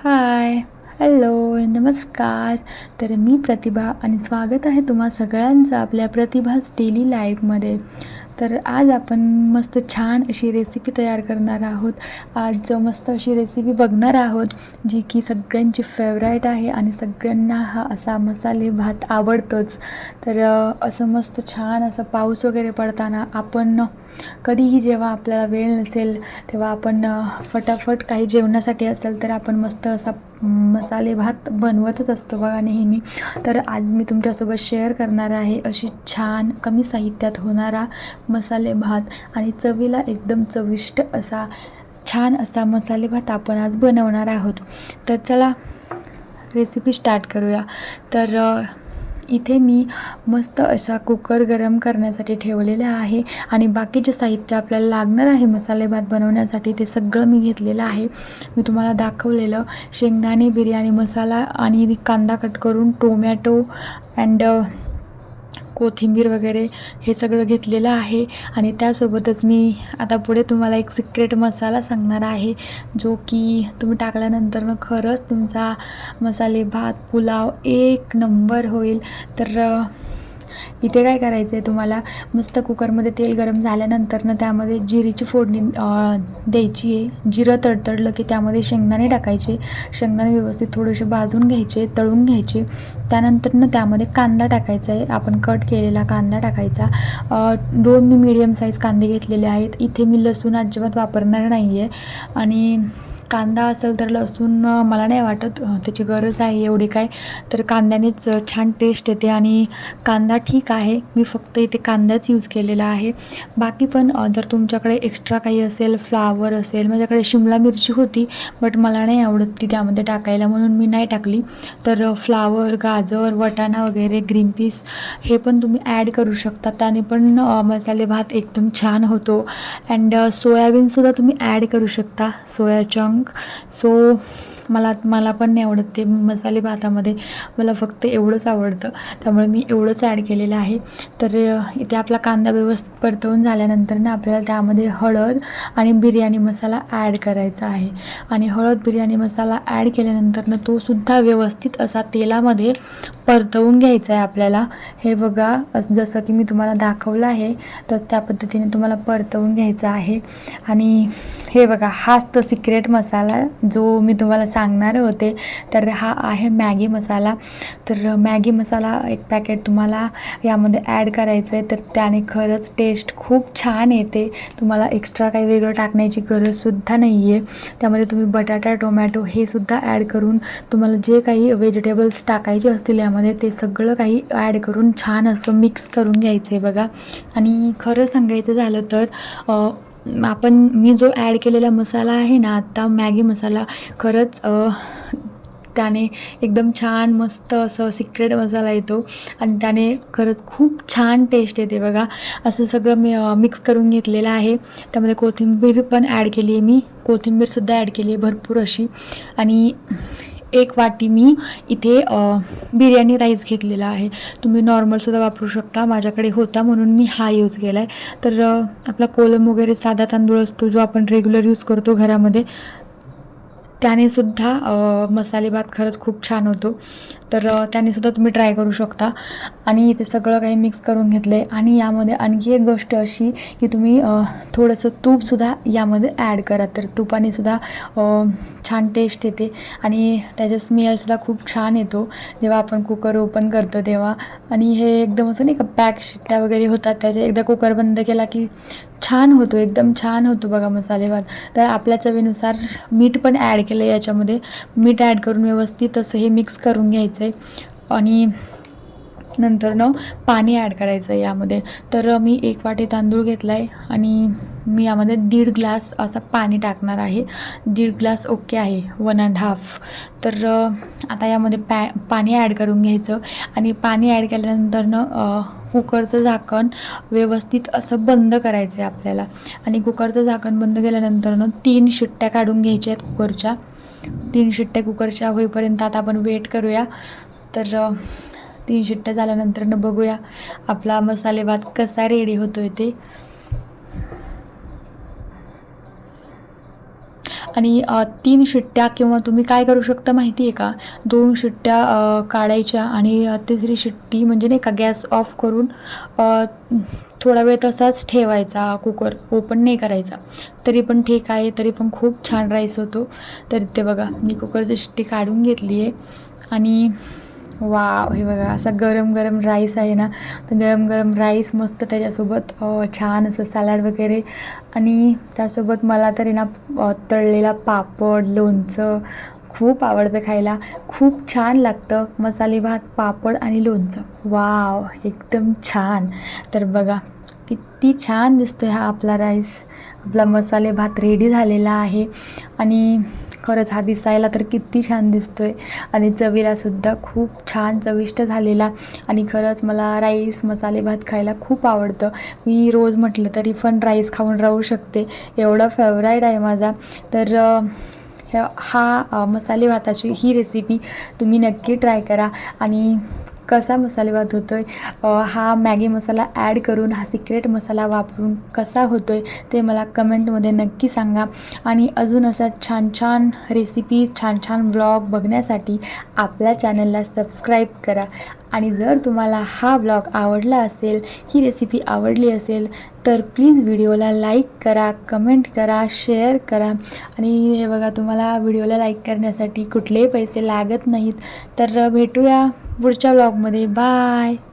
हाय. Hello नमस्कार. तर मी प्रतिभा आणि स्वागत आहे तुम्हा सगळ्यांचं आपल्या प्रतिभाच डेली लाईफमध्ये तर आज आपण मस्त छान अशी रेसिपी तयार करणार आहोत. आज मस्त अशी रेसिपी बघणार आहोत जी की सगळ्यांची फेवराईट आहे आणि सगळ्यांना हा असा मसाले भात आवडतोच. तर असं मस्त छान असं पाऊस वगैरे पडताना आपण कधीही जेव्हा आपल्याला वेळ नसेल तेव्हा आपण फटाफट काही जेवणासाठी असेल तर आपण मस्त असा मसाले भात बनवतच असतो बघा नेहमी. तर आज मी तुमच्यासोबत शेअर करणार आहे अशी छान कमी साहित्यात होणारा मसाले भात आणि चवीला एकदम चविष्ट असा छान असा मसाले भात आपण आज बनवणार आहोत. तर चला रेसिपी स्टार्ट करूया. तर इथे मी मस्त असा कुकर गरम करण्यासाठी ठेवलेला आहे आणि बाकीचे साहित्य आपल्याला लागणार आहे मसाले भात बनवण्यासाठी ते सगळं मी घेतलेलं आहे. मी तुम्हाला दाखवलेलं शेंगदाणे बिर्याणी मसाला आणि कांदा कट करून टोमॅटो अँड कोथिंबीर वगैरे हे सगळं घेतलेलं आहे. आणि त्यासोबतच मी आता पुढे तुम्हाला एक सिक्रेट मसाला सांगणार आहे जो की तुम्ही टाकल्यानंतर खरंच तुमचा मसाले भात पुलाव एक नंबर होईल. तर इथे काय करायचं आहे तुम्हाला? मस्त कुकरमध्ये तेल गरम झाल्यानंतर ना त्यामध्ये जिरीची फोडणी द्यायची आहे. जिरं तडतडलं की त्यामध्ये शेंगदाणे टाकायचे. शेंगदाणे व्यवस्थित थोडेसे भाजून घ्यायचे तळून घ्यायचे. त्यानंतर ना त्यामध्ये कांदा टाकायचा आहे. आपण कट केलेला कांदा टाकायचा. दोन मी मीडियम साईज कांदे घेतलेले आहेत. इथे मी लसूण अजिबात वापरणार नाही आहे आणि कांदा असेल तर लसूण मला नाही वाटत त्याची गरज आहे एवढी काय. तर कांद्यानेच छान टेस्ट येते आणि कांदा ठीक आहे. मी फक्त इथे कांदाच यूज केलेला आहे. बाकी पण जर तुमच्याकडे एक्स्ट्रा काही असेल फ्लावर असेल माझ्याकडे शिमला मिरची होती बट मला नाही आवडत ती त्यामध्ये टाकायला म्हणून मी नाही टाकली. तर फ्लावर गाजर वटाणा वगैरे ग्रीन पीस हे पण तुम्ही ॲड करू शकता. त्याने पण मसाले भात एकदम छान होतो. अँड सोयाबीनसुद्धा तुम्ही ॲड करू शकता. सोया चंग so मला मला पण नाही आवडत ते मसाले भातामध्ये. मला फक्त एवढंच आवडतं. त्यामुळे मी एवढंच ॲड केलेलं आहे. तर इथे आपला कांदा व्यवस्थित परतवून झाल्यानंतर ना आपल्याला त्यामध्ये हळद आणि बिर्याणी मसाला ॲड करायचा आहे. आणि हळद बिर्याणी मसाला ॲड केल्यानंतर ना तो सुद्धा व्यवस्थित असा तेलामध्ये परतवून घ्यायचा आहे आपल्याला. हे बघा जसं की मी तुम्हाला दाखवलं आहे तर त्या पद्धतीने तुम्हाला परतवून घ्यायचं आहे. आणि हे बघा हाच तो सिक्रेट मसाला जो मी तुम्हाला सांगणार होते. तर हा आहे मॅगी मसाला. तर मॅगी मसाला एक पॅकेट तुम्हाला यामध्ये ॲड करायचं आहे तर त्याने खरंच टेस्ट खूप छान येते. तुम्हाला एक्स्ट्रा काही वेगळं टाकण्याची गरजसुद्धा नाही आहे त्यामध्ये तुम्ही बटाटा टोमॅटो हे सुद्धा ॲड करून तुम्हाला जे काही व्हेजिटेबल्स टाकायचे असतील यामध्ये ते सगळं काही ॲड करून छान असं मिक्स करून घ्यायचं आहे बघा. आणि खरं सांगायचं झालं तर आपण मी जो ॲड केलेला मसाला आहे ना आत्ता मॅगी मसाला खरंच त्याने एकदम छान मस्त असं सिक्रेट मसाला येतो. आणि त्याने खरंच खूप छान टेस्ट येते बघा. असं सगळं मी मिक्स करून घेतलेलं आहे. त्यामध्ये कोथिंबीर पण ॲड केली आहे मी. कोथिंबीरसुद्धा ॲड केली आहे भरपूर अशी. आणि एक वाटी मी इथे बिर्याणी राईस घेतलेला आहे. तुम्ही नॉर्मलसुद्धा वापरू शकता. माझ्याकडे होता म्हणून मी हा यूज केला आहे तर आपला कोलम वगैरे साधा तांदूळ असतो जो आपण रेग्युलर यूज करतो घरामध्ये. त्याने सुद्धा मसाले भात खरंच खूप छान होतो. तर त्यानेसुद्धा त्याने सुद्धा तुम्ही ट्राय करू शकता. आणि इथे सगळं काही मिक्स करून घेतलं आहे आणि यामध्ये आणखी एक गोष्ट अशी की तुम्ही थोडंसं तूपसुद्धा यामध्ये ॲड करा. तर तुपाने सुद्धा छान टेस्ट येते. आणि त्याचा स्मेलसुद्धा खूप छान येतो. जेव्हा आपण कुकर ओपन करतो तेव्हा. आणि हे एकदम असं नाही का पॅक शिट्ट्या वगैरे होतात. त्याच्या एकदा कुकर बंद केला की छान होतो. एकदम छान होतो बघा मसाले भात. तर आपल्या चवीनुसार मीठ पण ॲड केलं याच्यामध्ये मीठ ॲड करून व्यवस्थित असं हे मिक्स करून घ्यायचं आहे आणि नंतर न पाणी ॲड करायचं आहे यामध्ये. तर मी एक वाटी तांदूळ घेतला आहे आणि मी यामध्ये दीड ग्लास असं पाणी टाकणार आहे. दीड ग्लास ओके आहे वन अँड हाफ तर आता यामध्ये पॅ पाणी ॲड करून घ्यायचं आणि पाणी ॲड केल्यानंतर न कुकरचं झाकण व्यवस्थित असं बंद करायचं आहे आपल्याला. आणि कुकरचं झाकण बंद केल्यानंतर न तीन शिट्ट्या काढून घ्यायच्या आहेत कुकरच्या. तीन शिट्ट्या कुकरच्या होईपर्यंत आता आपण वेट करूया. तर तीन शिट्ट्या झाल्यानंतर न बघूया आपला मसाले भात कसा रेडी होतोय ते. आणि तीन शिट्ट्या किंवा तुम्ही काय करू शकता माहिती आहे का? दोन शिट्ट्या काढायच्या आणि तिसरी शिट्टी म्हणजे नाही का गॅस ऑफ करून थोडा वेळ तसाच ठेवायचा कुकर ओपन नाही करायचा. तरी पण ठीक आहे तरी पण खूप छान राईस होतो. तर ते बघा मी कुकरची शिट्टी काढून घेतली आहे आणि वाव हे बघा असा गरम गरम राईस आहे ना तर गरम गरम राईस मस्त त्याच्यासोबत छान असं सॅलड वगैरे. आणि त्यासोबत मला तरी ना तळलेला पापड लोणचं खूप आवडतं खायला. खूप छान लागतं मसाले भात पापड आणि लोणचं. वाव एकदम छान. तर बघा किती छान दिसतो हा आपला राईस आपला मसाले भात रेडी झालेला आहे. आणि खरंच हा दिसायला तर किती छान दिसतो आहे आणि चवीलासुद्धा खूप छान चविष्ट झालेला आणि खरंच मला राईस मसाले भात खायला खूप आवडतं. मी रोज म्हटलं तरी पण राईस खाऊन राहू शकते. एवढा फेवराईट आहे माझा. तर ह्या- हा मसाले भाताची ही रेसिपी तुम्ही नक्की ट्राय करा. आणि कसा मसाले भात होतो आहे हा मॅगी मसाला ॲड करून हा सिक्रेट मसाला वापरून कसा होतो आहे ते मला कमेंटमध्ये नक्की सांगा. आणि अजून असा छान छान रेसिपीज छान छान ब्लॉग बघण्यासाठी आपल्या चॅनलला सबस्क्राईब करा. आणि जर तुम्हाला हा ब्लॉग आवडला असेल ही रेसिपी आवडली असेल तर प्लीज व्हिडिओला लाईक करा कमेंट करा शेअर करा. आणि हे बघा तुम्हाला व्हिडिओला लाईक करण्यासाठी कुठलेही पैसे लागत नाहीत. तर भेटूया. पुढच्या ब्लॉगमध्ये बाय